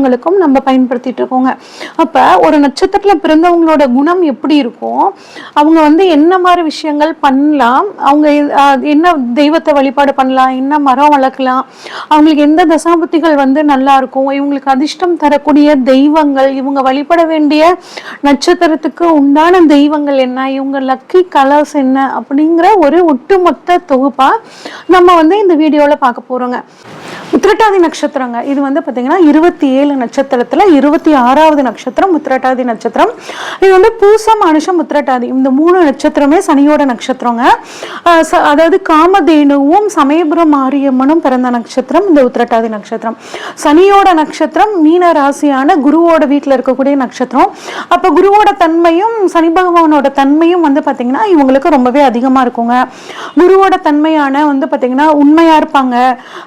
விஷயங்களுக்கும் நம்ம பயன்படுத்திட்டு இருக்கோங்க. அப்போ ஒரு நட்சத்திரத்தில் பிறந்தவங்களோட குணம் எப்படி இருக்கும் அவங்க வந்து என்ன மாதிரி விஷயங்கள் பண்ணலாம் அவங்க என்ன தெய்வத்தை வழிபாடு பண்ணலாம் என்ன மரம் வளர்க்கலாம் அவங்களுக்கு எந்த தசாபுத்திகள் வந்து நல்லா இருக்கும் இவங்களுக்கு அதிர்ஷ்டம் தரக்கூடிய தெய்வங்கள் இவங்க வழிபட வேண்டிய நட்சத்திரத்துக்கு உண்டான தெய்வங்கள் என்ன இவங்க லக்கி கலர்ஸ் என்ன அப்படிங்கிற ஒரு ஒட்டுமொத்த தொகுப்பா நம்ம வந்து இந்த வீடியோல பார்க்க போறோங்க. உத்திரட்டாதி நட்சத்திரங்க இது வந்து பார்த்தீங்கன்னா இருபத்தி ஏழு நட்சத்திரத்துல இருபத்தி ஆறாவது நட்சத்திரம் உத்திரட்டாதி நட்சத்திரம். இது வந்து பூசம் அனுஷம் உத்திரட்டாதி. இந்த மூணு நட்சத்திரமே சனியோட நட்சத்திரங்க. அதாவது காமதேனுவும் சமயபுரம் மாரியம்மனும் பிறந்த நட்சத்திரம் இந்த உத்திரட்டாதி நட்சத்திரம். சனியோட நட்சத்திரம் மீன ராசியான குருவோட வீட்டில் இருக்கக்கூடிய நட்சத்திரம். அப்போ குருவோட தன்மையும் சனி பகவானோட தன்மையும் வந்து பார்த்தீங்கன்னா இவங்களுக்கு ரொம்பவே அதிகமாக இருக்குங்க. குருவோட தன்மையான வந்து பார்த்தீங்கன்னா உண்மையாக இருப்பாங்க.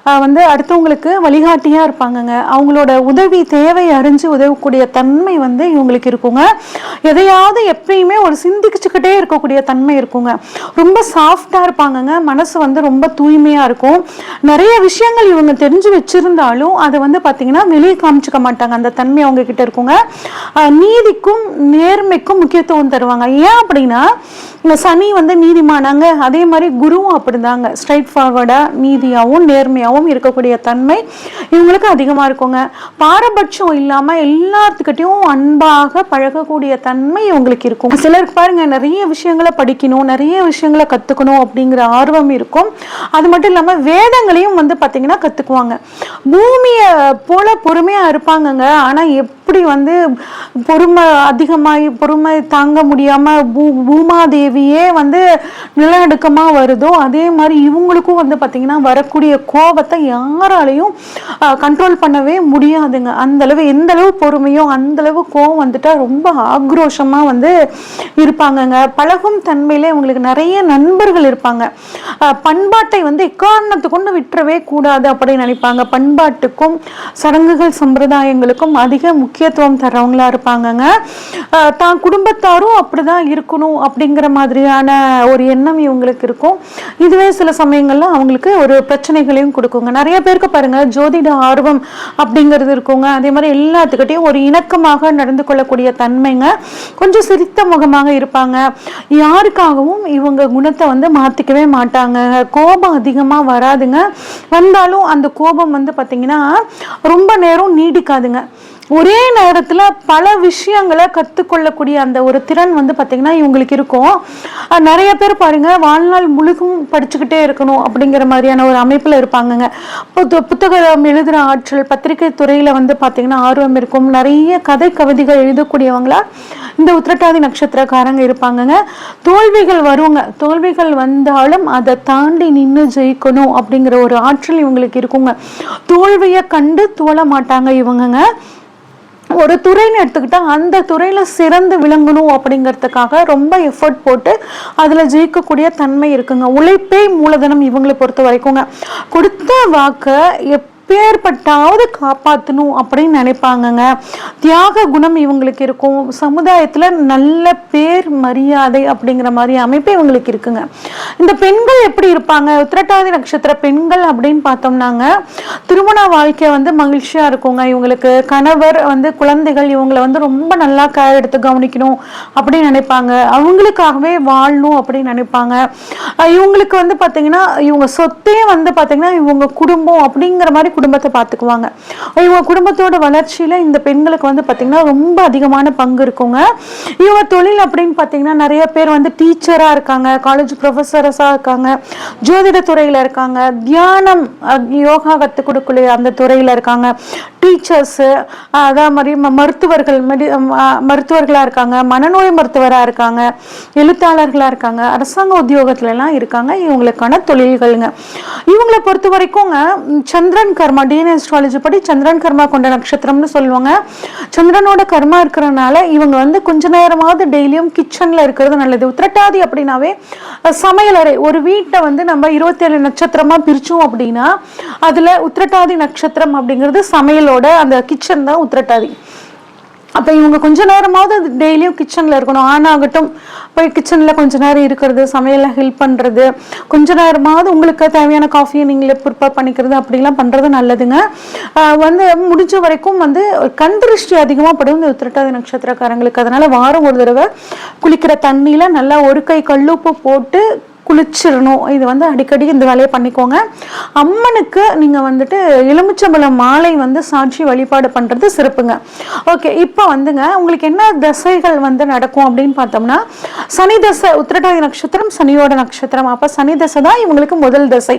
ஆஹ் வந்து அடுத்தவங்களுக்கு வழிகாட்டியாக இருப்பாங்கங்க. அவங்களோட உதவி தேவை அறிஞ்சு உதவக்கூடிய தன்மை வந்து இவங்களுக்கு இருக்குங்க. எதையாவது எப்பயுமே ஒரு சிந்திச்சுக்கிட்டே இருக்கக்கூடிய தன்மை இருக்குங்க. ரொம்ப சாஃப்டாக இருப்பாங்கங்க. மனசு வந்து ரொம்ப தூய்மையாக இருக்கும். நிறைய விஷயங்கள் இவங்க தெரிஞ்சு வச்சிருந்தாலும் அதை வந்து பார்த்தீங்கன்னா வெளியே காமிச்சுக்க மாட்டாங்க. அந்த தன்மை அவங்க கிட்ட இருக்குங்க நீதிக்கும் நேர்மைக்கும் முக்கியத்துவம் தருவாங்க. ஏன் அப்படின்னா இந்த சனி வந்து நீதிமானாங்க. அதே மாதிரி குருவும் அப்படிதாங்க. ஸ்ட்ரைட் ஃபார்வர்டாக நீதியாகவும் நேர்மையாகவும் இருக்கக்கூடிய தன்மை இவங்களுக்கு அதிகமாக இருக்குங்க. பாரபட்சம் இல்லாமல் எல்லாத்துக்கிட்டையும் அன்பாக பழகக்கூடிய தன்மை இவங்களுக்கு இருக்கும். சிலருக்கு பாருங்க நிறைய விஷயங்களை படிக்கணும் நிறைய விஷயங்களை கற்றுக்கணும் அப்படிங்கிற ஆர்வம் இருக்கும். அது மட்டும் இல்லாமல் வேதங்களையும் வந்து பார்த்தீங்கன்னா கற்றுக்குவாங்க பூமியை போல பொறுமையாக இருப்பாங்கங்க. ஆனால் எப் எப்படி வந்து பொறுமை அதிகமாகி பொறுமை தாங்க முடியாமல் பூ பூமாதேவியே வந்து நிலநடுக்கமாக வருதோ அதே மாதிரி இவங்களுக்கும் வந்து பார்த்திங்கன்னா வரக்கூடிய கோபத்தை யாராலையும் கண்ட்ரோல் பண்ணவே முடியாதுங்க. அந்த அளவு எந்த அளவு பொறுமையோ அந்தளவு கோவம் வந்துட்டால் ரொம்ப ஆக்ரோஷமாக வந்து இருப்பாங்கங்க. பழகும் தன்மையிலே அவங்களுக்கு நிறைய நண்பர்கள் இருப்பாங்க. பண்பாட்டை வந்து எக்காரணத்தை கொண்டு விட்டுறவே கூடாது அப்படின்னு நினைப்பாங்க. பண்பாட்டுக்கும் சடங்குகள் சம்பிரதாயங்களுக்கும் அதிக முக்கியத்துவம் தர்றவங்களா இருப்பாங்கங்க. தான் குடும்பத்தாரும் அப்படிதான் இருக்கணும் அப்படிங்கிற மாதிரியான ஒரு எண்ணம் இவங்களுக்கு இருக்கும். இதுவே சில சமயங்கள்ல அவங்களுக்கு ஒரு பிரச்சனைகளையும் கொடுக்குங்க. நிறைய பேருக்கு பாருங்க ஜோதிட ஆர்வம் அப்படிங்கிறது இருக்குங்க. அதே மாதிரி எல்லாத்துக்கிட்டையும் ஒரு இணக்கமாக நடந்து கொள்ளக்கூடிய தன்மைங்க. கொஞ்சம் சிரித்த முகமாக இருப்பாங்க. யாருக்காகவும் இவங்க குணத்தை வந்து மாத்திக்கவே மாட்டாங்க. கோபம் அதிகமா வராதுங்க. வந்தாலும் அந்த கோபம் வந்து பாத்தீங்கன்னா ரொம்ப நேரம் நீடிக்காதுங்க. ஒரே நேரத்தில் பல விஷயங்களை கற்றுக்கொள்ளக்கூடிய அந்த ஒரு திறன் வந்து பார்த்திங்கன்னா இவங்களுக்கு இருக்கும். நிறைய பேர் பாருங்க வாழ்நாள் முழுக்கும் படிச்சுக்கிட்டே இருக்கணும் அப்படிங்கிற மாதிரியான ஒரு அமைப்பில் இருப்பாங்கங்க. புத்த புத்தகம் எழுதுகிற ஆற்றல் பத்திரிகை துறையில் வந்து பார்த்திங்கன்னா ஆர்வம் இருக்கும். நிறைய கதை கவிதைகள் எழுதக்கூடியவங்களா இந்த உத்திரட்டாதி நட்சத்திரக்காரங்க இருப்பாங்கங்க. தோல்விகள் வருங்க. தோல்விகள் வந்தாலும் அதை தாண்டி நின்று ஜெயிக்கணும் அப்படிங்கிற ஒரு ஆற்றல் இவங்களுக்கு இருக்குங்க. தோல்வியை கண்டு தோழ மாட்டாங்க இவங்கங்க. ஒரு துறைன்னு எடுத்துக்கிட்டால் அந்த துறையில் சிறந்து விளங்கணும் அப்படிங்கிறதுக்காக ரொம்ப எஃபர்ட் போட்டு அதில் ஜெயிக்கக்கூடிய தன்மை இருக்குங்க. உழைப்பே மூலதனம் இவங்களை பொறுத்த வரைக்குங்க கொடுத்த வாக்கை எப் எப்பேற்பட்டாவது காப்பாற்றணும் அப்படின்னு நினைப்பாங்கங்க. தியாக குணம் இவங்களுக்கு இருக்கும். சமுதாயத்துல நல்ல பேர் மரியாதை அப்படிங்கிற மாதிரி அமைப்பு இவங்களுக்கு இருக்குங்க. இந்த பெண்கள் எப்படி இருப்பாங்க? உத்திரட்டாதி நட்சத்திர பெண்கள் அப்படின்னு பார்த்தோம்னாங்க. திருமண வாழ்க்கை வந்து மகிழ்ச்சியா இருக்குங்க. இவங்களுக்கு கணவர் வந்து குழந்தைகள் இவங்களை வந்து ரொம்ப நல்லா கேர் எடுத்து கவனிக்கணும் அப்படின்னு நினைப்பாங்க. அவங்களுக்காகவே வாழணும் அப்படின்னு நினைப்பாங்க. இவங்களுக்கு வந்து பார்த்தீங்கன்னா இவங்க சொத்தே வந்து பார்த்தீங்கன்னா இவங்க குடும்பம் அப்படிங்கிற மாதிரி குடும்பத்தை பார்த்துக்குவாங்க. இவங்க குடும்பத்தோட வளர்ச்சியில இந்த பெண்களுக்கு வந்து பார்த்தீங்கன்னா ரொம்ப அதிகமான பங்கு இருக்குங்க. இவங்க தொழில் அப்படின்னு பார்த்தீங்கன்னா நிறைய பேர் வந்து டீச்சராக இருக்காங்க காலேஜ் ப்ரொஃபஸரஸா இருக்காங்க ஜோதிட துறையில் இருக்காங்க தியானம் யோகா கற்றுக் கொடுக்கலையே அந்த துறையில் இருக்காங்க. டீச்சர்ஸு அதே மாதிரி ம- மருத்துவர்கள் மெடி மருத்துவர்களாக மருத்துவர்களா இருக்காங்க மனநோய் மருத்துவராக இருக்காங்க எழுத்தாளர்களாக இருக்காங்க அரசாங்க உத்தியோகத்துலலாம் இருக்காங்க இவங்களுக்கான தொழில்களுங்க. இவங்களை பொறுத்த வரைக்கும்ங்க சந்திரன் கர்மா டிஎன்ஏ அஸ்ட்ராலஜி படி சந்திரன் கர்மா கொண்ட நட்சத்திரம்னு சொல்லுவாங்க. சந்திரனோட கர்மா இருக்கிறனால இவங்க வந்து கொஞ்ச நேரமாவது டெய்லியும் கிச்சனில் இருக்கிறது நல்லது. உத்திரட்டாதி அப்படின்னாவே சமையலறை ஒரு வீட்டை வந்து நம்ம இருபத்தேழு நட்சத்திரமாக பிரித்தோம் அப்படின்னா அதில் உத்திரட்டாதி நட்சத்திரம் அப்படிங்கிறது சமையலோட அந்த கிச்சன் தான் உத்திரட்டாதி. அப்போ இவங்க கொஞ்ச நேரமாவது டெய்லியும் கிச்சனில் இருக்கணும். ஆனாகட்டும் போய் கிச்சனில் கொஞ்ச நேரம் இருக்கிறது சமையலில் ஹெல்ப் பண்ணுறது கொஞ்ச நேரமாவது உங்களுக்கு தேவையான காஃபியை நீங்களே ப்ரிப்பேர் பண்ணிக்கிறது அப்படிலாம் பண்ணுறது நல்லதுங்க. வந்து முடிஞ்ச வரைக்கும் வந்து கண் திருஷ்டி அதிகமாக படும் இந்த உத்திரட்டாதி நட்சத்திரக்காரங்களுக்கு. அதனால் வாரம் ஒரு தடவை குளிக்கிற தண்ணியில் நல்லா ஒரு கை கல்லுப்பு போட்டு குளிச்சிடணும் இது வந்து அடிக்கடி இந்த வேலையை பண்ணிக்கோங்க. அம்மனுக்கு நீங்கள் வந்துட்டு எலுமிச்சம்பழம் மாலை வந்து சாட்சி வழிபாடு பண்ணுறது சிறப்புங்க. ஓகே இப்போ வந்துங்க உங்களுக்கு என்ன தசைகள் வந்து நடக்கும் அப்படின்னு பார்த்தோம்னா சனி தசை உத்திரட்டாதி நட்சத்திரம் சனியோட நட்சத்திரம். அப்போ சனி தசை தான் இவங்களுக்கு முதல் தசை.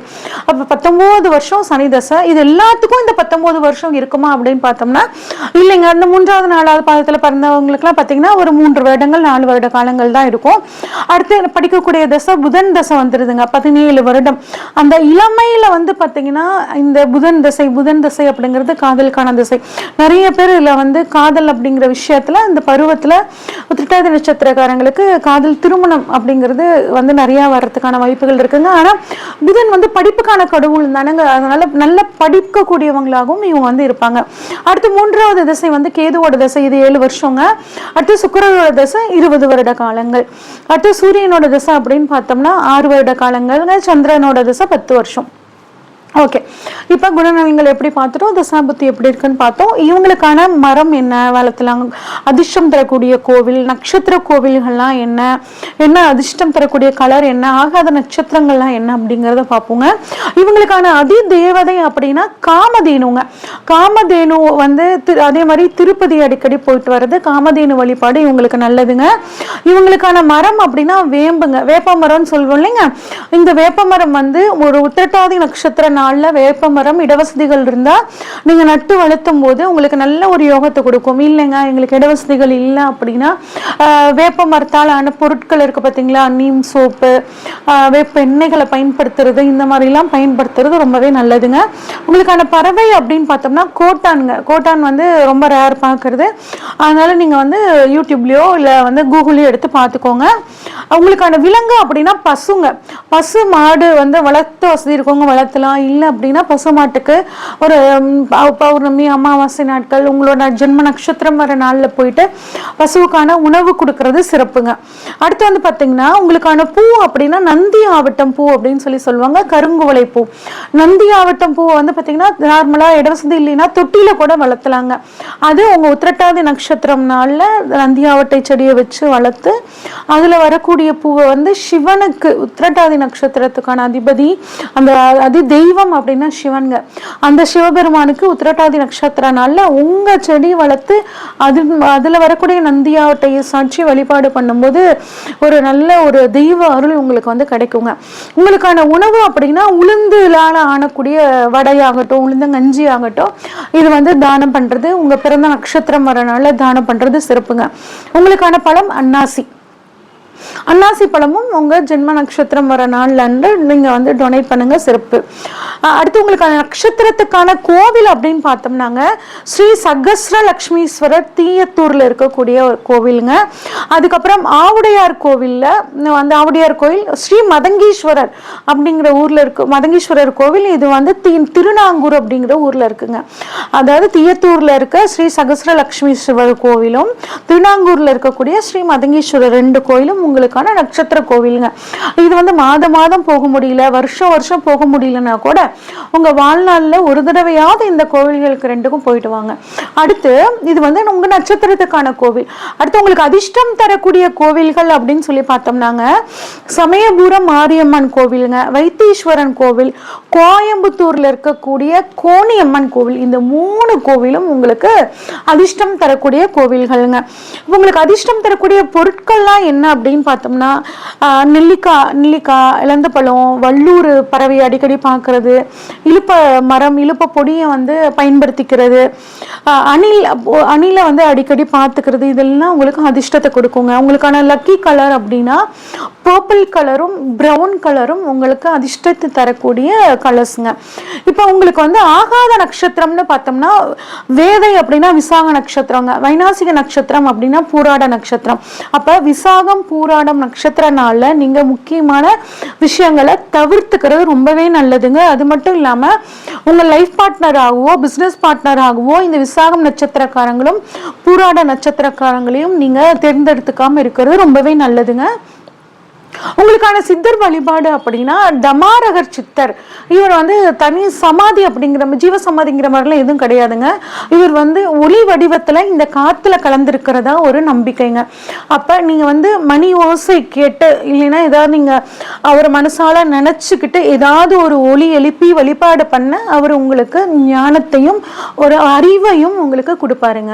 அப்போ பத்தொம்போது வருஷம் சனி தசை. இது எல்லாத்துக்கும் இந்த பத்தொம்போது வருஷம் இருக்குமா அப்படின்னு பார்த்தோம்னா இல்லைங்க. அந்த மூன்றாவது நாலாவது பாதத்தில் பிறந்தவங்களுக்குலாம் பார்த்தீங்கன்னா ஒரு மூன்று வருடங்கள் நாலு வருட காலங்கள் தான் இருக்கும். அடுத்து படிக்கக்கூடிய தசை புதன் தசை வந்துடுதுங்க பதினேழு வருடம். அந்த இளமையில் வந்து பார்த்தீங்கன்னா இந்த புதன் தசை புதன் தசை அப்படிங்கிறது காதலுக்கான திசை. நிறைய பேர் இதில் வந்து காதல் அப்படிங்கிற விஷயத்தில் இந்த பருவத்தில் உத்திரட்டாதி நட்சத்திரக்காரங்களுக்கு காதல் திருமணம் அப்படிங்கிறது வந்து நிறையா வர்றதுக்கான வாய்ப்புகள் இருக்குங்க. ஆனால் புதன் வந்து படிப்புக்கான கடவுள் தானங்க. அதனால் நல்ல படிக்கக்கூடியவங்களாகவும் இவங்க வந்து இருப்பாங்க. அடுத்து மூன்றாவது திசை வந்து கேதுவோட திசை. இது ஏழு வருஷங்க. அடுத்து சுக்கரனோட திசை இருபது வருட காலங்கள். அடுத்து சூரியனோட திசை அப்படின்னு பார்த்தோம்னா ஆறு வருட காலங்கள் சந்திரனோட திசை பத்து வருஷம். ஓகே இப்போ குணநலங்கள் எப்படி பார்த்துட்டோம்? தசாபுத்தி எப்படி இருக்குன்னு பார்த்தோம். இவங்களுக்கான மரம் என்ன? வளர்த்தலாம். அதிர்ஷ்டம் தரக்கூடிய கோவில் நட்சத்திர கோவில்கள்லாம் என்ன? என்ன அதிர்ஷ்டம் தரக்கூடிய கலர் என்ன? ஆகாத நட்சத்திரங்கள்லாம் என்ன அப்படிங்கிறத பார்ப்போங்க. இவங்களுக்கான அதி தேவதை அப்படின்னா காமதேனுங்க. காமதேனு வந்து திரு- அதே மாதிரி திருப்பதி அடிக்கடி போயிட்டு வர்றது காமதேனு வழிபாடு இவங்களுக்கு நல்லதுங்க. இவங்களுக்கான மரம் அப்படின்னா வேம்புங்க. வேப்ப மரம்னு சொல்லுவோம் இல்லைங்க? இந்த வேப்ப மரம் வந்து ஒரு உத்திரட்டாதி நட்சத்திர நாளில் வேப்ப மரம் இடவசதிகள் இருந்தால் நீங்கள் நட்டு வளர்த்தும் போது உங்களுக்கு நல்ல ஒரு யோகத்தை கொடுக்கும். இல்லைங்க எங்களுக்கு இடவசதிகள் இல்லை அப்படின்னா வேப்ப மரத்தாலான ஆன பொருட்கள் இருக்குது பார்த்தீங்களா நீம் சோப்பு வேப்ப எண்ணெய்களை பயன்படுத்துறது இந்த மாதிரிலாம் பயன்படுத்துறது ரொம்பவே நல்லதுங்க. உங்களுக்கான பறவை அப்படின்னு பார்த்தோம்னா கோட்டானுங்க. கோட்டான் வந்து ரொம்ப ரேர் பார்க்கறது அதனால நீங்கள் வந்து யூடியூப்லேயோ இல்லை வந்து கூகுள்லயோ எடுத்து பார்த்துக்கோங்க. உங்களுக்கான விலங்கு அப்படின்னா பசுங்க. பசு மாடு வந்து வளர்த்து வசதி இருக்கவங்க வளர்த்தலாம். இல்லை அப்படின்னா பசுமாட்டுக்கு ஒரு பௌர்ணமி அமாவாசை நாட்கள் உங்களோட ஜென்ம நட்சத்திரம் வர நாளில் போயிட்டு பசுவுக்கான உணவு கொடுக்கறது சிறப்புங்க. அடுத்து வந்து பார்த்தீங்கன்னா உங்களுக்கான பூ அப்படின்னா நந்தி ஆவட்டம் பூ அப்படின்னு சொல்லி சொல்லுவாங்க கருங்குவலை பூ. நந்தி ஆவட்டம் பூ வந்து பார்த்தீங்கன்னா நார்மலாக இடவசதி இல்லைன்னா தொட்டியில கூட வளர்த்தலாங்க. அது உங்க உத்திரட்டாதி நட்சத்திரம் நாளில் நந்தியாவட்டை செடியை வச்சு வளர்த்து அதில் வரக்கூடிய பூவை வந்து சிவனுக்கு உத்திரட்டாதி நட்சத்திரத்துக்கான அதிபதி அந்த அதி தெய்வம் அப்படின்னா சிவன்க. அந்த சிவபெருமானுக்கு உத்திரட்டாதி நட்சத்திர நாளில் உங்க செடி வளர்த்து அது அதில் வரக்கூடிய நந்தியாவட்டையை சாட்சி வழிபாடு பண்ணும்போது ஒரு நல்ல ஒரு தெய்வ அருள் உங்களுக்கு வந்து கிடைக்குங்க. உங்களுக்கான உணவு அப்படின்னா உளுந்துலான ஆனக்கூடிய வடையாகட்டும் உளுந்தங்கஞ்சி ஆகட்டும் இது வந்து தானம் பண்றது. உங்க பிறந்த நட்சத்திரம் வரனால தானம் பண்றது சிறப்புங்க. உங்களுக்கான பழம் அன்னாசி. அன்னாசி பழமும் உங்க ஜென்ம நட்சத்திரம் வர நாள்ல அன்று நீங்க வந்து டொனேட் பண்ணுங்க சிறப்பு. அடுத்து உங்களுக்கான நட்சத்திரத்துக்கான கோவில் அப்படின்னு பார்த்தோம்னாங்க ஸ்ரீ சகஸ்ர லக்ஷ்மீஸ்வரர் தீயத்தூர்ல இருக்கக்கூடிய ஒரு கோவிலுங்க. அதுக்கப்புறம் ஆவுடையார் கோவில்ல வந்து ஆவுடையார் கோவில் ஸ்ரீ மதங்கீஸ்வரர் அப்படிங்கிற ஊர்ல இருக்கு மதங்கீஸ்வரர் கோவில் இது வந்து தி- திருநாங்கூர் அப்படிங்கிற ஊர்ல இருக்குங்க. அதாவது தீயத்தூர்ல இருக்க ஸ்ரீ சகஸ்ர லக்ஷ்மீஸ்வரர் கோவிலும் திருநாங்கூர்ல இருக்கக்கூடிய ஸ்ரீ மதங்கீஸ்வரர் ரெண்டு கோயிலும் உங்களுக்கான நட்சத்திர கோவிலுங்க. இது வந்து மாதம் மாதம் போக முடியல வருஷம் வருஷம் போக முடியலன்னா கூட உங்க வாழ்நாளில் ஒரு தடவையாவது இந்த கோவில்களுக்கு ரெண்டுக்கும் போயிட்டு வாங்க. அடுத்து இது வந்து உங்க நட்சத்திரத்துக்கான கோவில். அடுத்து உங்களுக்கு அதிர்ஷ்டம் தரக்கூடிய கோவில்கள் அப்படின்னு சொல்லி பார்த்தோம்னாங்க. சமயபுரம் மாரியம்மன் கோவிலுங்க வைத்தீஸ்வரன் கோவில் கோயம்புத்தூர்ல இருக்கக்கூடிய கோணியம்மன் கோவில். இந்த மூணு கோவிலும் உங்களுக்கு அதிர்ஷ்டம் தரக்கூடிய கோவில்கள்ங்க. உங்களுக்கு அதிர்ஷ்டம் தரக்கூடிய பொருட்கள்லாம் என்ன அப்படின்னு அப்படின்னு பார்த்தோம்னா நெல்லிக்காய் நெல்லிக்காய் இழந்த பழம் வள்ளூர் பறவை அடிக்கடி பார்க்கறது இழுப்ப மரம் இழுப்ப பொடியை வந்து பயன்படுத்திக்கிறது அணில் அணிலை வந்து அடிக்கடி பார்த்துக்கிறது இதெல்லாம் உங்களுக்கு அதிர்ஷ்டத்தை கொடுக்குங்க. உங்களுக்கான லக்கி கலர் அப்படின்னா பர்பிள் கலரும் ப்ரௌன் கலரும் உங்களுக்கு அதிர்ஷ்டத்தை தரக்கூடிய கலர்ஸுங்க இப்போ உங்களுக்கு வந்து ஆகாத நட்சத்திரம்னு பார்த்தோம்னா வேதை அப்படின்னா விசாக நட்சத்திரங்க வைநாசிக நட்சத்திரம் அப்படின்னா பூராட நட்சத்திரம். அப்போ விசாகம் பூராடம் நட்சத்திர நாளில் நீங்கள் முக்கியமான விஷயங்களை தவிர்த்துக்கிறது ரொம்பவே நல்லதுங்க. அது மட்டும் இல்லாமல் உங்கள் லைஃப் பார்ட்னராகவோ பிஸ்னஸ் பார்ட்னராகவோ இந்த விசாகம் நட்சத்திரக்காரங்களும் பூராட நட்சத்திரக்காரங்களையும் நீங்கள் தேர்ந்தெடுத்துக்காமல் இருக்கிறது ரொம்பவே நல்லதுங்க. உங்களுக்கான சித்தர் வழிபாடு அப்படின்னா டமாரகர் சித்தர். இவர் வந்து தனி சமாதி அப்படிங்கிற ஜீவ சமாதிங்கிற மாதிரிலாம் எதுவும் கிடையாதுங்க. இவர் வந்து ஒளி வடிவத்தில் இந்த காற்றுல கலந்துருக்கிறதா ஒரு நம்பிக்கைங்க. அப்போ நீங்கள் வந்து மணி ஓசை கேட்டு இல்லைன்னா ஏதாவது நீங்கள் அவர் மனசால நினச்சிக்கிட்டு ஏதாவது ஒரு ஒளி எழுப்பி வழிபாடு பண்ண அவர் உங்களுக்கு ஞானத்தையும் ஒரு அறிவையும் உங்களுக்கு கொடுப்பாருங்க.